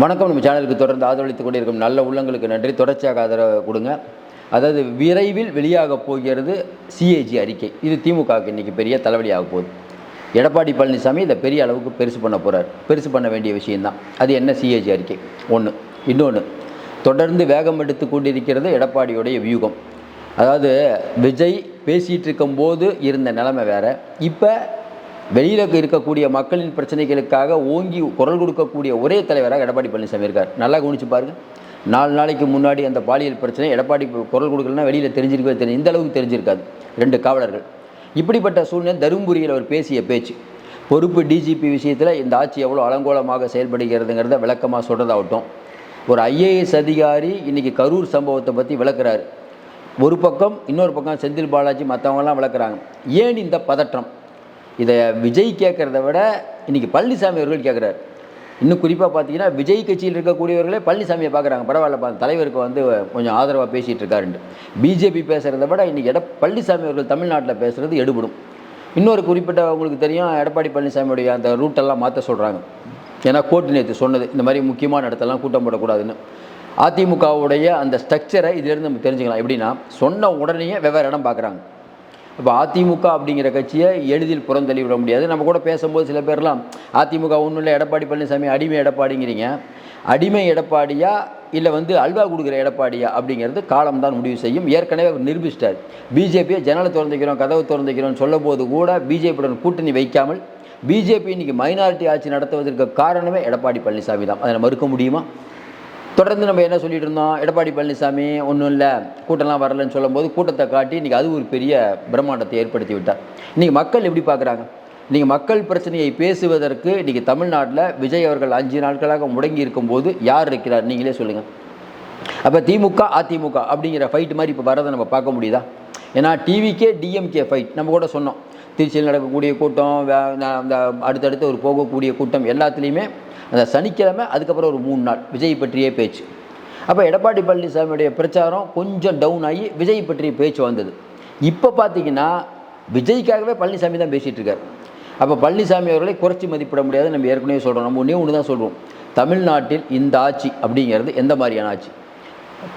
வணக்கம். நம்ம சேனலுக்கு தொடர்ந்து ஆதரவளித்துக் கொண்டிருக்கும் நல்ல உள்ளங்களுக்கு நன்றி. தொடர்ச்சியாக ஆதரவு கொடுங்க. அதாவது விரைவில் வெளியாக போகிறது சிஏஜி அறிக்கை. இது திமுகவுக்கு இன்றைக்கி பெரிய தலைவலியாக போகுது. எடப்பாடி பழனிசாமி இதை பெரிய அளவுக்கு பெருசு பண்ண போகிறார் பெருசு பண்ண வேண்டிய விஷயம்தான். அது என்ன சிஏஜி அறிக்கை? ஒன்று இன்னொன்று தொடர்ந்து வேகம் எடுத்து கொண்டிருக்கிறது எடப்பாடியுடைய வியூகம். அதாவது விஜய் பேசிகிட்டு இருக்கும்போது இருந்த நிலைமை வேறு. இப்போ வெளியில் இருக்கக்கூடிய மக்களின் பிரச்சனைகளுக்காக ஓங்கி குரல் கொடுக்கக்கூடிய ஒரே தலைவராக எடப்பாடி பழனிசாமி இருக்கார். நல்லா கவனிச்சு பாருங்க. நாலு நாளைக்கு முன்னாடி அந்த பாலியல் பிரச்சனை எடப்பாடி குரல் கொடுக்கலன்னா வெளியில் தெரிஞ்சிருக்கவே தெரியும் இந்த அளவுக்கு தெரிஞ்சிருக்காது. ரெண்டு காவலர்கள். இப்படிப்பட்ட சூழ்நிலை தருமபுரியில் அவர் பேசிய பேச்சு. பொறுப்பு டிஜிபி விஷயத்தில் இந்த ஆட்சி எவ்வளோ அலங்கோலமாக செயல்படுகிறதுங்கிறத விளக்கமாக சொல்கிறதாகட்டும் ஒரு ஐஏஎஸ் அதிகாரி இன்றைக்கி கரூர் சம்பவத்தை பற்றி விளக்குறாரு. ஒரு பக்கம் இன்னொரு பக்கம் செந்தில் பாலாஜி மற்றவங்கலாம் விளக்குறாங்க. ஏன் இந்த பதற்றம்? இதை விஜய் கேட்குறத விட இன்றைக்கி பழனிசாமி அவர்கள் கேட்குறாரு. இன்னும் குறிப்பாக பார்த்தீங்கன்னா விஜய் கட்சியில் இருக்கக்கூடியவர்களே பழனிசாமியை பார்க்குறாங்க. பரவாயில்ல தலைவருக்கு வந்து கொஞ்சம் ஆதரவாக பேசிகிட்டு இருக்காருன்ட்டு. பிஜேபி பேசுகிறத விட இன்றைக்கி எட பழனிசாமி அவர்கள் தமிழ்நாட்டில் பேசுகிறது எடுபடும். இன்னொரு குறிப்பிட்ட உங்களுக்கு தெரியும் எடப்பாடி பழனிசாமியுடைய அந்த ரூட்டெல்லாம் மாற்ற சொல்கிறாங்க ஏன்னா கோர்ட்டு நேற்று சொன்னது இந்த மாதிரி முக்கியமான இடத்தெல்லாம் கூட்டம் போடக்கூடாதுன்னு. அதிமுகவுடைய அந்த ஸ்ட்ரக்சரை இதிலிருந்து நம்ம தெரிஞ்சுக்கலாம். எப்படின்னா சொன்ன உடனேயே வெவ்வேறு இடம் பார்க்குறாங்க. இப்போ அதிமுக அப்படிங்கிற கட்சியை எளிதில் புறந்தள்ளி விட முடியாது. நம்ம கூட பேசும்போது சில பேர்லாம் அதிமுக ஒன்றும் இல்லை எடப்பாடி பழனிசாமி அடிமை எடப்பாடிங்கிறீங்க. அடிமை எடப்பாடியா? இல்லை வந்து அல்வா கொடுக்குற எடப்பாடியா? அப்படிங்கிறது காலம் தான் முடிவு செய்யும். ஏற்கனவே அவர் நிரூபிச்சிட்டார். பிஜேபியை ஜனலை திறந்துக்கிறோம் கதவை திறந்துக்கிறோம் சொல்லும் போது கூட பிஜேபியுடன் கூட்டணி வைக்காமல் பிஜேபி இன்றைக்கி மைனாரிட்டி ஆட்சி நடத்துவதற்கு காரணமே எடப்பாடி பழனிசாமி தான். அதை மறுக்க முடியுமா? தொடர்ந்து நம்ம என்ன சொல்லிட்டு இருந்தோம்? எடப்பாடி பழனிசாமி ஒன்றும் இல்லை கூட்டம்லாம் வரலன்னு சொல்லும்போது கூட்டத்தை காட்டி இன்றைக்கி அது ஒரு பெரிய பிரம்மாண்டத்தை ஏற்படுத்தி விட்டார். இன்றைக்கி மக்கள் எப்படி பார்க்குறாங்க? இன்றைக்கி மக்கள் பிரச்சனையை பேசுவதற்கு இன்றைக்கி தமிழ்நாட்டில் விஜய் அவர்கள் அஞ்சு நாட்களாக முடங்கி இருக்கும்போது யார் இருக்கிறார்? நீங்களே சொல்லுங்கள் அப்போ திமுக அதிமுக அப்படிங்கிற ஃபைட் மாதிரி இப்போ வரதை நம்ம பார்க்க முடியுதா? ஏன்னா டிவிக்கே டிஎம்கே ஃபைட் நம்ம கூட சொன்னோம். திருச்சியில் நடக்கக்கூடிய கூட்டம் வே- அந்த அடுத்தடுத்து ஒரு போகக்கூடிய கூட்டம் எல்லாத்துலேயுமே அந்த சனிக்கிழமை அதுக்கப்புறம் ஒரு மூணு நாள் விஜய் பற்றியே பேச்சு. அப்போ எடப்பாடி பழனிசாமியுடைய பிரச்சாரம் கொஞ்சம் டவுன் ஆகி விஜய் பற்றிய பேச்சு வந்தது. இப்போ பார்த்தீங்கன்னா விஜய்க்காகவே பழனிசாமி தான் பேசிகிட்டு இருக்கார். அப்போ பழனிசாமி அவர்களை குறைச்சி மதிப்பிட முடியாது நம்ம ஏற்கனவே சொல்கிறோம் நம்ம ஒன்றே ஒன்று தான் சொல்கிறோம் தமிழ்நாட்டில் இந்த ஆட்சி அப்படிங்கிறது எந்த மாதிரியான ஆட்சி?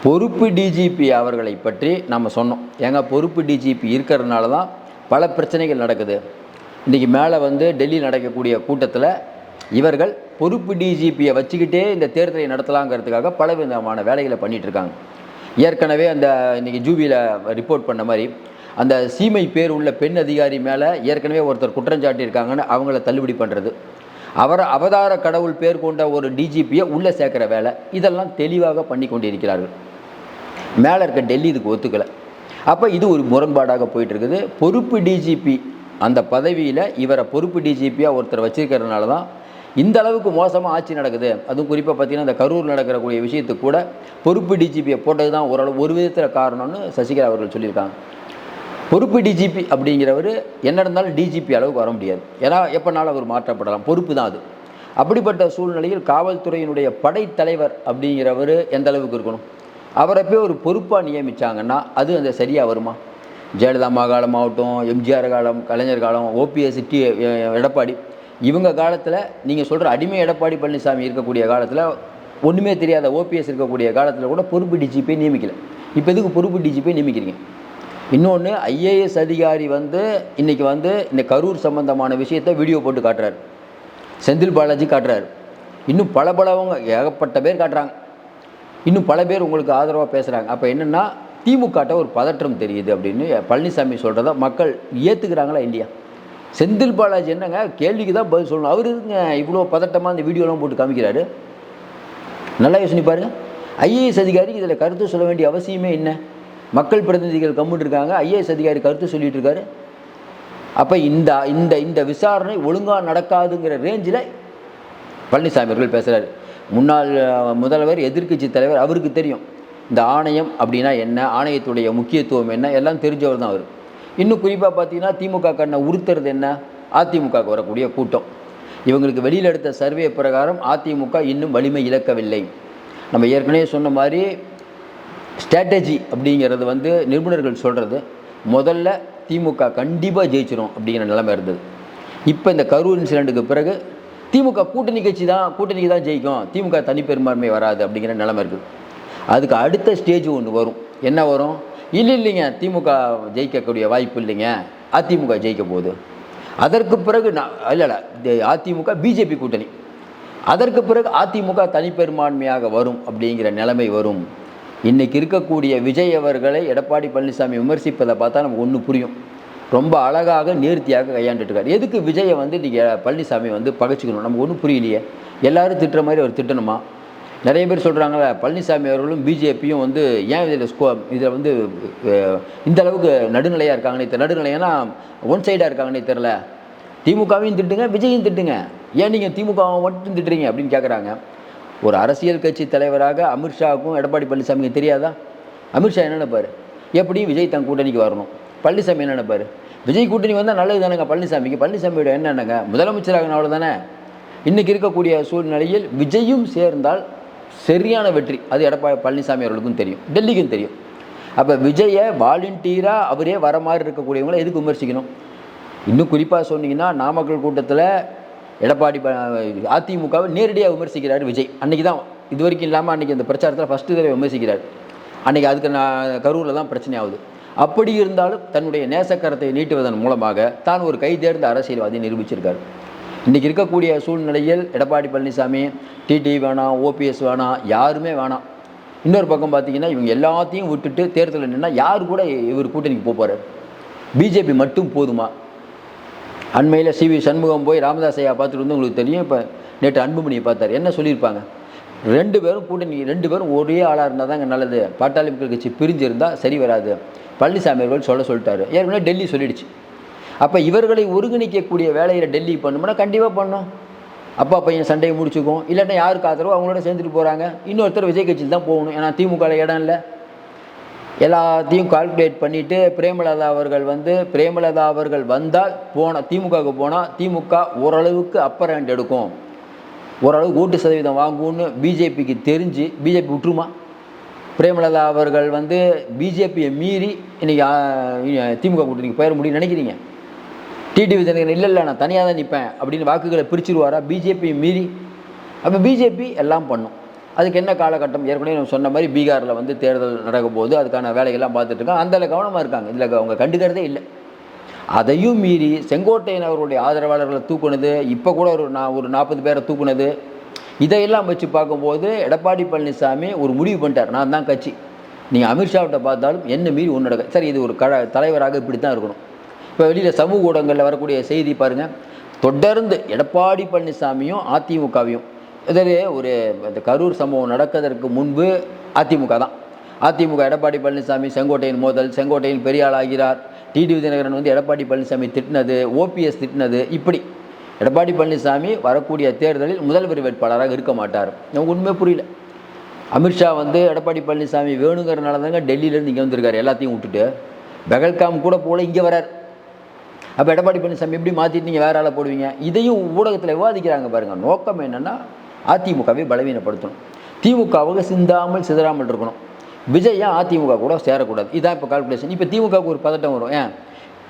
பொறுப்பு டிஜிபி அவர்களை பற்றி நம்ம சொன்னோம். ஏங்க பொறுப்பு டிஜிபி இருக்கிறதுனால தான் பல பிரச்சனைகள் நடக்குது. இன்றைக்கி மேலே வந்து டெல்லியில் நடக்கக்கூடிய கூட்டத்தில் இவர்கள் பொறுப்பு டிஜிபியை வச்சுக்கிட்டே இந்த தேர்தலை நடத்தலாங்கிறதுக்காக பல விதமான வேலைகளை பண்ணிகிட்ருக்காங்க ஏற்கனவே அந்த இன்றைக்கி ஜூபியில் ரிப்போர்ட் பண்ண மாதிரி அந்த சீமை பேர் உள்ள பெண் அதிகாரி மேலே ஏற்கனவே ஒருத்தர் குற்றஞ்சாட்டியிருக்காங்கன்னு அவங்கள தள்ளுபடி பண்ணுறது அவர் அவதார கடவுள் பேர் கொண்ட ஒரு டிஜிபியை உள்ளே சேர்க்குற வேலை. இதெல்லாம் தெளிவாக பண்ணி கொண்டிருக்கிறார்கள் மேலே இருக்க டெல்லி இதுக்கு ஒத்துக்கலை. அப்போ இது ஒரு முரண்பாடாக போயிட்டு இருக்குது பொறுப்பு டிஜிபி அந்த பதவியில் இவரை பொறுப்பு டிஜிபியாக ஒருத்தர் வச்சிருக்கிறதுனால தான் இந்த அளவுக்கு மோசமாக ஆட்சி நடக்குது. அதுவும் குறிப்பாக பார்த்தீங்கன்னா இந்த கரூர் நடக்கிறக்கூடிய விஷயத்துக்கு கூட பொறுப்பு டிஜிபியை போட்டது தான் ஓரளவு ஒரு விதத்தில் காரணம்னு சசிகலா அவர்கள் சொல்லியிருக்காங்க. பொறுப்பு டிஜிபி அப்படிங்கிறவர் என்ன இருந்தாலும் டிஜிபி அளவுக்கு வர முடியாது. ஏன்னா எப்போனாலும் அவர் மாற்றப்படலாம். பொறுப்பு தான் அது. அப்படிப்பட்ட சூழ்நிலையில் காவல்துறையினுடைய படைத்தலைவர் அப்படிங்கிறவர் எந்த அளவுக்கு இருக்கணும்? அவரை போய் ஒரு பொறுப்பாக நியமித்தாங்கன்னா அது அந்த சரியாக வருமா? ஜெயலலிதா மாகாலம் காலமாகட்டும் எம்ஜிஆர் காலம் கலைஞர் காலம் ஓபிஎஸ் டி எடப்பாடி இவங்க காலத்தில் நீங்கள் சொல்கிற அடிமை எடப்பாடி பழனிசாமி இருக்கக்கூடிய காலத்தில் ஒன்றுமே தெரியாத ஓபிஎஸ் இருக்கக்கூடிய காலத்தில் கூட பொறுப்பு டிஜிபியை நியமிக்கலை. இப்போ எதுக்கு பொறுப்பு டிஜிபியை நியமிக்கிறீங்க? இன்னொன்று ஐஏஎஸ் அதிகாரி வந்து இன்றைக்கி வந்து இந்த கரூர் சம்பந்தமான விஷயத்தை வீடியோ போட்டு காட்டுறாரு. செந்தில் பாலாஜி காட்டுறாரு. இன்னும் பல பலவங்க ஏகப்பட்ட பேர் காட்டுறாங்க. இன்னும் பல பேர் உங்களுக்கு ஆதரவாக பேசுகிறாங்க அப்போ என்னென்னா திமுகட்ட ஒரு பதற்றம் தெரியுது அப்படின்னு பழனிசாமி சொல்கிறத மக்கள் ஏற்றுக்கிறாங்களா இல்லையா? செந்தில் பாலாஜி என்னங்க கேள்விக்கு தான் பதில் சொல்லணும். அவர் இருக்குங்க இவ்வளோ பதட்டமாக இந்த வீடியோலாம் போட்டு காமிக்கிறாரு? நல்லா யோசனை பாருங்கள் ஐஏஎஸ் அதிகாரிக்கு இதில் கருத்து சொல்ல வேண்டிய அவசியமே என்ன? மக்கள் பிரதிநிதிகள் கம்முட்டு இருக்காங்க ஐஏஎஸ் அதிகாரி கருத்து சொல்லிட்டு இருக்காரு. அப்போ இந்த இந்த இந்த விசாரணை ஒழுங்காக நடக்காதுங்கிற ரேஞ்சில் பழனிசாமி அவர்கள் பேசுகிறாரு முன்னாள் முதல்வர் எதிர்க்கட்சி தலைவர் அவருக்கு தெரியும். இந்த ஆணையம் அப்படின்னா என்ன? ஆணையத்துடைய முக்கியத்துவம் என்ன? எல்லாம் தெரிஞ்சவர் தான் அவர். இன்னும் குறிப்பாக பார்த்தீங்கன்னா திமுக கண்ணை உறுத்துறது என்ன? அதிமுகவுக்கு வரக்கூடிய கூட்டம். இவங்களுக்கு வெளியில் எடுத்த சர்வே பிரகாரம் அதிமுக இன்னும் வலிமை இழக்கவில்லை. நம்ம ஏற்கனவே சொன்ன மாதிரி ஸ்ட்ராட்டஜி அப்படிங்கிறது வந்து நிபுணர்கள் சொல்கிறது முதல்ல திமுக கண்டிப்பாக ஜெயிச்சிடும் அப்படிங்கிற நிலைமை இருந்தது. இப்போ இந்த கரூர் இன்சிடெண்ட்டுக்கு பிறகு திமுக கூட்டணி கட்சி தான் கூட்டணிக்கு தான் ஜெயிக்கும். திமுக தனிப்பெரும்பான்மை வராது அப்படிங்கிற நிலைமை இருக்குது அதுக்கு அடுத்த ஸ்டேஜ் ஒன்று வரும். என்ன வரும்? இல்லை இல்லைங்க திமுக ஜெயிக்கக்கூடிய வாய்ப்பு இல்லைங்க. அதிமுக ஜெயிக்க போகுது. அதற்கு பிறகு நான் இல்லை இல்லை அதிமுக பிஜேபி கூட்டணி. அதற்கு பிறகு அதிமுக தனிப்பெரும்பான்மையாக வரும் அப்படிங்கிற நிலைமை வரும். இன்றைக்கி இருக்கக்கூடிய விஜய் அவர்களை எடப்பாடி பழனிசாமி விமர்சிப்பதை பார்த்தா நமக்கு ஒன்று புரியும். ரொம்ப அழகாக நேர்த்தியாக கையாண்டுட்டுருக்காரு. எதுக்கு விஜயை வந்து நீங்கள் பழனிசாமி வந்து பகைச்சிக்கணும்? நமக்கு ஒன்றும் புரியலையே. எல்லாரும் திட்டுற மாதிரி அவர் திட்டணுமா? நிறைய பேர் சொல்கிறாங்களே பழனிசாமி அவர்களும் பிஜேபியும் வந்து ஏன் இதில் ஸ்கோ இதில் வந்து இந்த அளவுக்கு நடுநிலையாக இருக்காங்கன்னே தெரியல நடுநிலையானா ஒன் சைடாக இருக்காங்கன்னே தெரில திமுகவையும் திட்டுங்க விஜயும் திட்டுங்க. ஏன் நீங்கள் திமுகவை மட்டும் திட்டுறீங்க அப்படின்னு கேட்குறாங்க ஒரு அரசியல் கட்சி தலைவராக அமித்ஷாவுக்கும் எடப்பாடி பழனிசாமிக்கு தெரியாதா? அமித்ஷா என்னென்ன பாரு. எப்படியும் விஜய் தன் கூட்டணிக்கு வரணும். பழனிசாமி என்ன நினைப்பாரு விஜய் கூட்டணி வந்தால் நல்லது தானேங்க பழனிசாமிக்கு பழனிசாமியோட என்னென்னங்க முதலமைச்சராக அவ்வளோ தானே இன்றைக்கி இருக்கக்கூடிய சூழ்நிலையில் விஜயும் சேர்ந்தால் சரியான வெற்றி. அது எடப்பாடி பழனிசாமி அவர்களுக்கும் தெரியும். டெல்லிக்கும் தெரியும். அப்போ விஜயை வாலண்டியராக அவரே வர மாதிரி இருக்கக்கூடியவங்களை எதுக்கு விமர்சிக்கணும்? இன்னும் குறிப்பாக சொன்னீங்கன்னா நாமக்கல் கூட்டத்தில் எடப்பாடி ப- அதிமுகவை நேரடியாக விமர்சிக்கிறார் விஜய். அன்றைக்கி தான் இது வரைக்கும் இல்லாமல் அன்றைக்கி அந்த பிரச்சாரத்தில் ஃபஸ்ட்டு தடவை விமர்சிக்கிறார். அன்றைக்கி அதுக்கு நான் கரூரில் தான் பிரச்சனை ஆகுது. அப்படி இருந்தாலும் தன்னுடைய நேசக்கரத்தை நீட்டுவதன் மூலமாக தான் ஒரு கை தேர்ந்த அரசியல்வாதியை நிரூபிச்சிருக்கார். இன்றைக்கி இருக்கக்கூடிய சூழ்நிலையில் எடப்பாடி பழனிசாமி டிடி வேணாம் ஓபிஎஸ் வேணாம் யாருமே வேணாம். இன்னொரு பக்கம் பார்த்தீங்கன்னா இவங்க எல்லாத்தையும் விட்டுட்டு தேர்தலில் நின்னால் யார் கூட இவர் கூட்டணிக்கு போகிறார் பிஜேபி மட்டும் போதுமா? அண்மையில் சிவி சண்முகம் போய் ராமதாஸ் ஐயா பார்த்துட்டு வந்து உங்களுக்கு தெரியும் இப்போ நேற்று அன்புமணியை பார்த்தார். என்ன சொல்லியிருப்பாங்க? ரெண்டு பேரும் கூட்டணி ரெண்டு பேரும் ஒரே ஆளாக இருந்தால் தாங்க நல்லது. பாட்டாளி மக்கள் கட்சி பிரிஞ்சிருந்தால் சரி வராது. பழனிசாமி அவர்கள் சொல்ல சொல்லிட்டாரு. ஏற்கனவே டெல்லி சொல்லிடுச்சு. அப்போ இவர்களை ஒருங்கிணைக்கக்கூடிய வேலையில் டெல்லி பண்ணும்னா கண்டிப்பாக பண்ணோம். அப்பா பையன் சண்டையை முடிச்சுக்கும். இல்லாட்டா யாருக்கு ஆதரவோ அவங்களோட சேர்ந்துட்டு போகிறாங்க இன்னொருத்தர் விஜய் கட்சியில் தான் போகணும். ஏன்னா திமுகவில் இடம் இல்லை. எல்லாத்தையும் கால்குலேட் பண்ணிவிட்டு பிரேமலதா அவர்கள் வந்து பிரேமலதா அவர்கள் வந்தால் போன திமுகவுக்கு போனால் திமுக ஓரளவுக்கு அப்பர் ஹேண்ட் எடுக்கும். ஓரளவுக்கு ஓட்டு சதவீதம் வாங்கும்னு பிஜேபிக்கு தெரிஞ்சு பிஜேபி விட்டுருமா பிரேமலதா அவர்கள் வந்து பிஜேபியை மீறி இன்றைக்கி திமுக கூட்டணிக்கு போயிட முடியும்னு நினைக்கிறீங்க? டிடிவி தினகரன் இல்லை இல்லை நான் தனியாக தான் நிற்பேன் அப்படின்னு வாக்குகளை பிரிச்சிருவாரா? பிஜேபியை மீறி. அப்போ பிஜேபி எல்லாம் பண்ணும். அதுக்கு என்ன காலகட்டம்? ஏற்கனவே நம்ம சொன்ன மாதிரி பீகாரில் வந்து தேர்தல் நடக்க போது அதுக்கான வேலைகள்லாம் பார்த்துட்டு இருக்காங்க. அந்த கவனமாக இருக்காங்க. இதில் அவங்க கண்டுக்கிறதே இல்லை. அதையும் மீறி செங்கோட்டையன் அவருடைய ஆதரவாளர்களை தூக்குனது இப்போ கூட ஒரு நான் ஒரு நாற்பது பேரை தூக்குனது இதையெல்லாம் வச்சு பார்க்கும்போது எடப்பாடி பழனிசாமி ஒரு முடிவு பண்ணிட்டார். நான் தான் கட்சி. நீங்கள் அமித்ஷாவிட்ட பார்த்தாலும் என்ன மீறி ஒன்று நடக்க சரி இது ஒரு கட தலைவராக இப்படி தான் இருக்கணும். இப்போ வெளியில் சமூக ஊடகங்களில் வரக்கூடிய செய்தி பாருங்கள் தொடர்ந்து எடப்பாடி பழனிசாமியும் அதிமுகவையும் இதே ஒரு இந்த கரூர் சம்பவம் நடக்கிறதற்கு முன்பு அதிமுக தான். அதிமுக எடப்பாடி பழனிசாமி செங்கோட்டையின் மோதல் செங்கோட்டையின் பெரியாள் ஆகிறார். டிடி தினகரன் வந்து எடப்பாடி பழனிசாமி திட்டினது ஓபிஎஸ் திட்டினது இப்படி. எடப்பாடி பழனிசாமி வரக்கூடிய தேர்தலில் முதல்வர் வேட்பாளராக இருக்க மாட்டார். நமக்கு உண்மை புரியல. அமித்ஷா வந்து எடப்பாடி பழனிசாமி வேணுங்கிறனால தாங்க டெல்லியிலேருந்து இங்கே வந்திருக்காரு எல்லாத்தையும் விட்டுட்டு. பெகல்காம் கூட போல இங்கே வரார். அப்போ எடப்பாடி பழனிசாமி எப்படி மாற்றிட்டு நீங்கள் வேற ஆளை போடுவீங்க? இதையும் ஊடகத்தில் விவாதிக்கிறாங்க பாருங்கள் நோக்கம் என்னென்னா அதிமுகவை பலவீனப்படுத்தணும். திமுகவுக்கு சிந்தாமல் சிதறாமல் இருக்கணும். விஜயா அதிமுக கூட சேரக்கூடாது. இதான் இப்போ கால்குலேஷன் இப்போ திமுகவுக்கு ஒரு பதட்டம் வரும். ஏன்?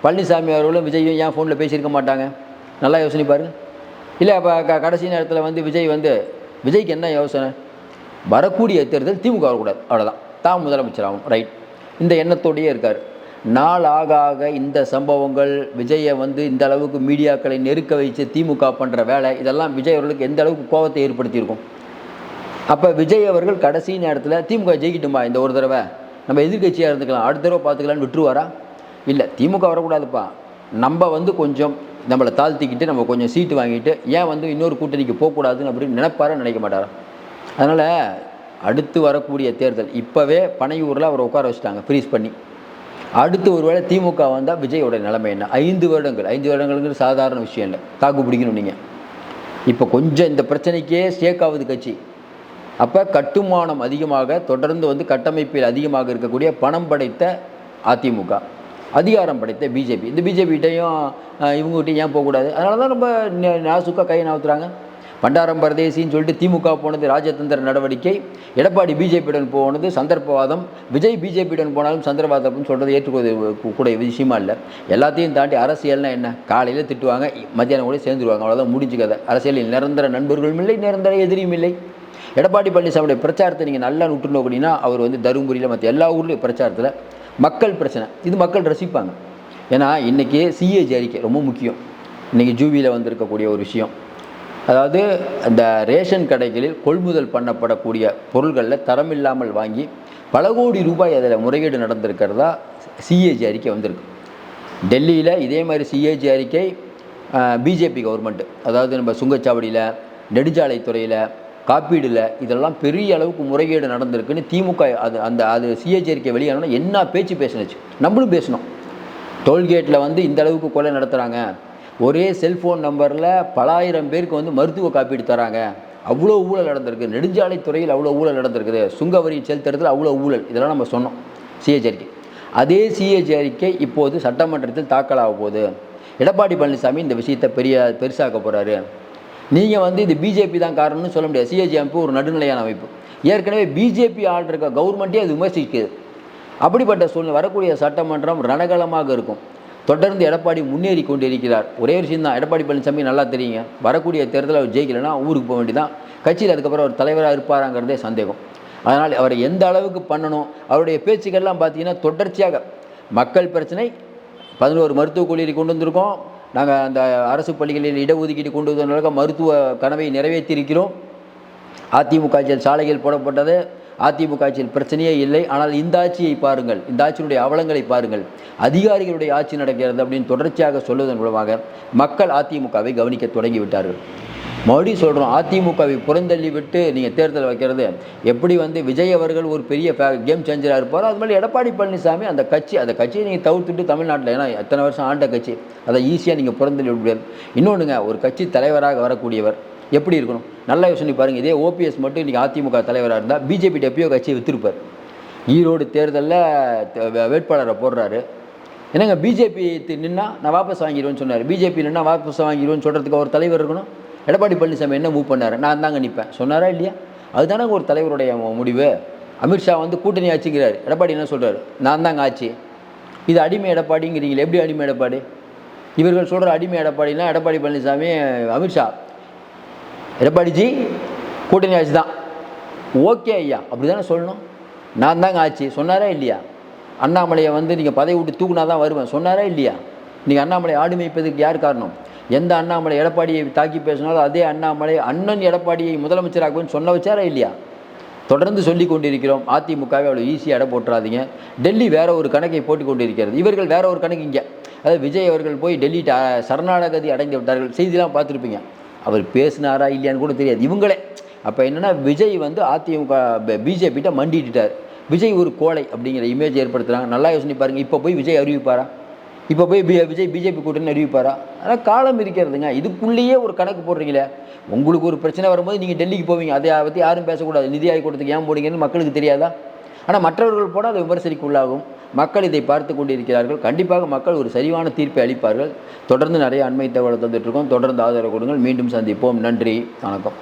பழனிசாமி அவர்களும் விஜயும் ஏன் ஃபோனில் பேசியிருக்க மாட்டாங்க? நல்லா யோசனை பாருங்க. இல்லை அப்போ க கடைசி நேரத்தில் வந்து விஜய் வந்து விஜய்க்கு என்ன யோசனை? வரக்கூடிய தேர்தல் திமுக வரக்கூடாது அவ்வளோதான் தான் முதலமைச்சர் ஆகும் ரைட் இந்த எண்ணத்தோடையே இருக்கார். நாள் ஆக ஆக இந்த சம்பவங்கள் விஜயை வந்து இந்த அளவுக்கு மீடியாக்களை நெருக்க வைத்து திமுக பண்ணுற வேலை இதெல்லாம் விஜய் அவர்களுக்கு எந்த அளவுக்கு கோபத்தை ஏற்படுத்தியிருக்கும்? அப்போ விஜய் அவர்கள் கடைசி நேரத்தில் திமுக ஜெயிக்கட்டுமா இந்த ஒரு தடவை. நம்ம எதிர்க்கட்சியாக இருந்துக்கலாம். அடுத்த தடவை பார்த்துக்கலான்னு விட்டுருவாரா? இல்லை திமுக வரக்கூடாதுப்பா. நம்ம வந்து கொஞ்சம் நம்மளை தாழ்த்திக்கிட்டு நம்ம கொஞ்சம் சீட்டு வாங்கிட்டு ஏன் வந்து இன்னொரு கூட்டணிக்கு போகக்கூடாதுன்னு அப்படின்னு நினைப்பாரா நினைக்க மாட்டாரா? அதனால் அடுத்து வரக்கூடிய தேர்தல் இப்போவே பனையூரில் அவரை உட்கார வச்சுட்டாங்க ஃப்ரீஸ் பண்ணி. அடுத்து ஒருவேளை திமுக வந்தால் விஜயோட நிலைமை என்ன? ஐந்து வருடங்கள். ஐந்து வருடங்கள்ங்கிற சாதாரண விஷயம் இல்லை. தாக்கு பிடிக்கணும் நீங்கள் இப்போ கொஞ்சம் இந்த பிரச்சனைக்கே ஸ்டேக் ஆகுது கட்சி. அப்போ கட்டுமானம் அதிகமாக தொடர்ந்து வந்து கட்டமைப்பில் அதிகமாக இருக்கக்கூடிய பணம் படைத்த அதிமுக அதிகாரம் படைத்த பிஜேபி இந்த பிஜேபிகிட்டையும் இவங்ககிட்டையும் ஏன் போகக்கூடாது? அதனால தான் ரொம்ப நாசுக்காக கையை நவுத்துறாங்க. பண்டாரம் பரதேசின்னு சொல்லிட்டு திமுக போனது ராஜதந்திர நடவடிக்கை எடப்பாடி பிஜேபியுடன் போனது சந்தர்ப்பவாதம் விஜய் பிஜேபியுடன் போனாலும் சந்தர்ப்பவாதம்னு சொல்கிறது ஏற்றுக்கொள்ள கூடிய விஷயமா இல்லை. எல்லாத்தையும் தாண்டி அரசியல்னா என்ன? காலையில் திட்டுவாங்க மத்தியானம் கூட சேர்ந்துருவாங்க அவ்வளோதான் முடிஞ்சு கதை. அரசியலில் நிரந்தர நண்பர்களும் இல்லை நிரந்தர எதிரியும் இல்லை. எடப்பாடி பழனிசாமியுடைய பிரச்சாரத்தை நீங்கள் நல்லா விட்டுணும் அப்படின்னா அவர் வந்து தருமபுரியில் மற்ற எல்லா ஊர்லேயும் பிரச்சாரத்தில் மக்கள் பிரச்சனை. இது மக்கள் ரசிப்பாங்க. ஏன்னா இன்றைக்கி சிஏஜி அறிக்கை ரொம்ப முக்கியம். இன்றைக்கி ஜூவியில் வந்திருக்கக்கூடிய ஒரு விஷயம். அதாவது இந்த ரேஷன் கடைகளில் கொள்முதல் பண்ணப்படக்கூடிய பொருள்களில் தரமில்லாமல் வாங்கி பல கோடி ரூபாய் அதில் முறைகேடு நடந்திருக்கிறதா சிஏஜி அறிக்கை வந்திருக்கு. டெல்லியில் இதே மாதிரி சிஏஜி அறிக்கை பிஜேபி கவர்மெண்ட்டு அதாவது நம்ம சுங்கச்சாவடியில் நெடுஞ்சாலைத்துறையில் காப்பீடில் இதெல்லாம் பெரிய அளவுக்கு முறைகேடு நடந்திருக்குன்னு திமுக அது அந்த அது சிஏஜி அறிக்கை வெளியானோன்னா என்ன பேச்சு பேசினுச்சு? நம்மளும் பேசணும் டோல்கேட்டில் வந்து இந்த அளவுக்கு கொலை நடத்துகிறாங்க ஒரே செல்ஃபோன் நம்பரில் பலாயிரம் பேருக்கு வந்து மருத்துவ காப்பீடு தராங்க. அவ்வளோ ஊழல் நடந்திருக்கு. நெடுஞ்சாலைத்துறையில் அவ்வளோ ஊழல் நடந்திருக்குது. சுங்கவரி செலுத்துறதுல அவ்வளோ ஊழல். இதெல்லாம் நம்ம சொன்னோம். சிஏஜி அதே சிஏஜி இப்போது சட்டமன்றத்தில் தாக்கலாக போகுது. எடப்பாடி பழனிசாமி இந்த விஷயத்தை பெரிய பெருசாக்க போகிறாரு நீங்கள் வந்து இது பிஜேபி தான் காரணம்னு சொல்ல முடியாது. சிஏஜி அமைப்பு ஒரு நடுநிலையான அமைப்பு. ஏற்கனவே பிஜேபி ஆள்ற கவர்மெண்ட்டே அது விமர்சிக்குது. அப்படிப்பட்ட சூழ்நிலை வரக்கூடிய சட்டமன்றம் ரணகலமாக இருக்கும். தொடர்ந்து எடப்பாடி முன்னேறி கொண்டிருக்கிறார். ஒரே விஷயம் தான். எடப்பாடி பழனிசாமி நல்லா தெரியுங்க. வரக்கூடிய தேர்தலில் அவர் ஜெயிக்கலைன்னா ஊருக்கு போக வேண்டியதான் கட்சியில் அதுக்கப்புறம் அவர் தலைவராக இருப்பாராங்கிறதே சந்தேகம். அதனால் அவரை எந்த அளவுக்கு பண்ணணும்? அவருடைய பேச்சுக்கள்லாம் பார்த்தீங்கன்னா தொடர்ச்சியாக மக்கள் பிரச்சனை பதினோரு மருத்துவக் கல்லூரி கொண்டு வந்திருக்கோம். நாங்கள் அந்த அரசு பள்ளிகளில் இடஒதுக்கீடு கொண்டு வந்ததாக மருத்துவ கனவை நிறைவேற்றியிருக்கிறோம். அதிமுக ஆட்சியில் சாலைகள் போடப்பட்டது. அதிமுக ஆட்சியில் பிரச்சனையே இல்லை. ஆனால் இந்த ஆட்சியை பாருங்கள். இந்த ஆட்சியினுடைய அவலங்களை பாருங்கள். அதிகாரிகளுடைய ஆட்சி நடக்கிறது அப்படின்னு தொடர்ச்சியாக சொல்வதன் மூலமாக மக்கள் அதிமுகவை கவனிக்க தொடங்கிவிட்டார்கள். மறுபடியும் சொல்கிறோம் அதிமுகவை புறந்தள்ளி விட்டு நீங்கள் தேர்தல் வைக்கிறது. எப்படி வந்து விஜய் அவர்கள் ஒரு பெரிய கேம் சேஞ்சராக இருப்பாரோ அது மாதிரி எடப்பாடி பழனிசாமி அந்த கட்சி அந்த கட்சியை நீங்கள் தவிர்த்துட்டு தமிழ்நாட்டில் ஏன்னா எத்தனை வருஷம் ஆண்ட கட்சி அதை ஈஸியாக நீங்கள் புறந்தள்ளி விட முடியாது இன்னொன்றுங்க ஒரு கட்சி தலைவராக வரக்கூடியவர் எப்படி இருக்கணும்? நல்லா யோசனை பாருங்கள் இதே ஓபிஎஸ் மட்டும் இன்றைக்கி அதிமுக தலைவராக இருந்தால் பிஜேபி எப்பயோ கட்சியை வித்திருப்பார். ஈரோடு தேர்தலில் வேட்பாளரை போடுறாரு. என்னங்க பிஜேபி நின்னா நான் வாபஸ் வாங்கிடுவேன்னு சொன்னார். பிஜேபி நின்னா வாபஸ் வாங்கிடுவேன்னு சொல்கிறதுக்கு ஒரு தலைவர் இருக்கணும்? எடப்பாடி பழனிசாமி என்ன மூவ் பண்ணார்? நான் தாங்க நிற்பேன் சொன்னாரா இல்லையா? அதுதானே ஒரு தலைவருடைய முடிவு. அமித்ஷா வந்து கூட்டணி ஆட்சிங்கிறார் எடப்பாடி என்ன சொல்கிறார் நான் தாங்க ஆட்சி. இது அடிமை எடப்பாடிங்கிறீங்களே எப்படி அடிமை எடப்பாடி? இவர்கள் சொல்கிற அடிமை எடப்பாடினா எடப்பாடி பழனிசாமி அமித்ஷா எடப்பாடிஜி கூட்டணி ஆட்சி தான். ஓகே ஐயா அப்படி தானே சொல்லணும்? நான் தாங்க ஆச்சு சொன்னாரா இல்லையா? அண்ணாமலையை வந்து நீங்கள் பதவி விட்டு தூக்குனா தான் வருவேன். சொன்னாரா இல்லையா? நீங்கள் அண்ணாமலை ஆடு மேய்ப்பதற்கு யார் காரணம்? எந்த அண்ணாமலை எடப்பாடியை தாக்கி பேசினாலும் அதே அண்ணாமலை அண்ணன் எடப்பாடியை முதலமைச்சராகுவேன்னு சொன்ன வச்சாரா இல்லையா? தொடர்ந்து சொல்லி கொண்டிருக்கிறோம். அதிமுகவை அவ்வளோ ஈஸியாக இடம் போட்டுறாதீங்க. டெல்லி வேற ஒரு கணக்கை போட்டு கொண்டிருக்கிறது. இவர்கள் வேற ஒரு கணக்கு இங்கே. அதாவது விஜய் அவர்கள் போய் டெல்லி ட- சரணாகதி அடைந்து விட்டார்கள். செய்திலாம் பார்த்துருப்பீங்க. அவர் பேசினாரா இல்லையான்னு கூட தெரியாது. இவங்களே. அப்போ என்னென்னா விஜய் வந்து அதிமுக பிஜேபிகிட்ட மண்டிட்டுட்டார். விஜய் ஒரு கோழை அப்படிங்கிற இமேஜ் ஏற்படுத்துகிறாங்க நல்லா யோசனை பாருங்கள் இப்போ போய் விஜய் அறிவிப்பாரா? இப்போ போய் பி விஜய் பிஜேபி கூட்டணி அறிவிப்பாரா? ஆனால் காலம் இருக்கிறதுங்க. இதுக்குள்ளேயே ஒரு கணக்கு போடுறீங்களே. உங்களுக்கு ஒரு பிரச்சனை வரும்போது நீங்கள் டெல்லிக்கு போவீங்க. அதை பற்றி யாரும் பேசக்கூடாது. நிதி ஆயோக் கூட்டத்துக்கு ஏன் போடுங்கன்னு மக்களுக்கு தெரியாதா? ஆனால் மற்றவர்கள் போனால் அது விமர்சனைக்கு உள்ளாகும் மக்கள் இதை பார்த்து கொண்டிருக்கிறார்கள். கண்டிப்பாக மக்கள் ஒரு சரிவான தீர்ப்பை அளிப்பார்கள். தொடர்ந்து நிறைய அண்மை தகவலை தந்துட்டுருக்கோம் தொடர்ந்து ஆதரவு கொடுங்கள். மீண்டும் சந்திப்போம். நன்றி. வணக்கம்.